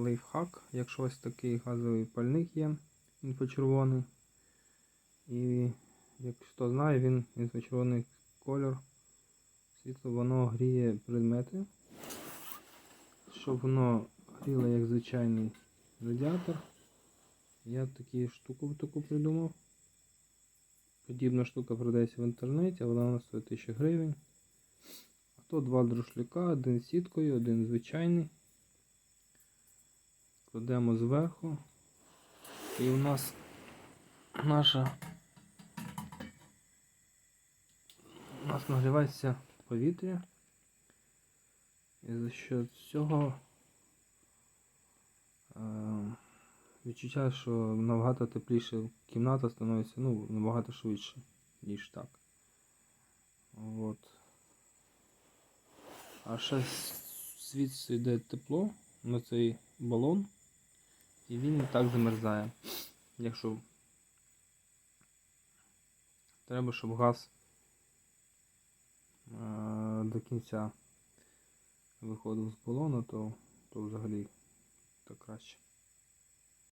Лайфхак, якщо ось такий газовий пальник є, інфочервоний. І як хто знає, він інфочервоний кольор. Світло воно гріє предмети. Щоб воно гріло як звичайний радіатор. Я таку штуку таку придумав. Подібна штука продається в інтернеті, вона у нас стоїть 1000 гривень. А то два друшляка, один з сіткою, один звичайний. Кладемо зверху. І у нас наша у нас нагрівається повітря. І за що цього е, відчуття, що набагато тепліше кімната становиться, ну, набагато швидше, ніж так. От. А ще звідси йде тепло на цей балон, і він так замерзає. Якщо треба, щоб газ е, до кінця виходив з балону, то, то взагалі то краще.